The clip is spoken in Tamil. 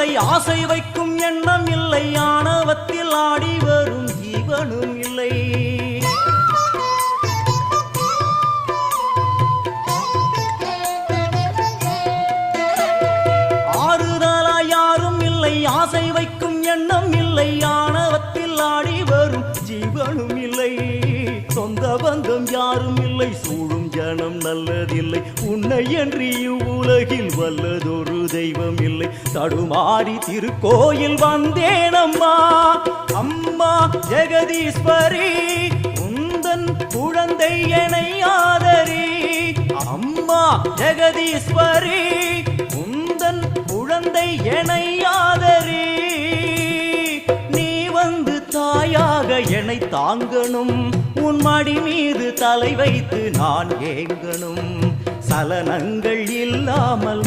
இல்லை ஆசை வைக்கும் எண்ணம் இல்லை ஆணவத்தில் ஆடி வரும் ஜீவனும் இல்லை. ஆறுதலா யாரும் இல்லை ஆசை வைக்கும் எண்ணம் இல்லை ஆணவத்தில் ஆடி வரும் ஜீவனும் இல்லை. சொந்த பந்தம் யாரும் இல்லை சூழும் நல்லதில்லை. உன்னை என்று உலகில் வல்லதொரு தெய்வம் இல்லை தடுமாறி திருக்கோயில் வந்தேன் அம்மா அம்மா ஜெகதீஸ்வரி உந்தன் குழந்தை என ஆதரி. அம்மா ஜெகதீஸ்வரி உந்தன் குழந்தை என என்னை தாங்கணும். உன் மடி மீது தலை வைத்து நான் ஏங்கணும். சலனங்கள் இல்லாமல்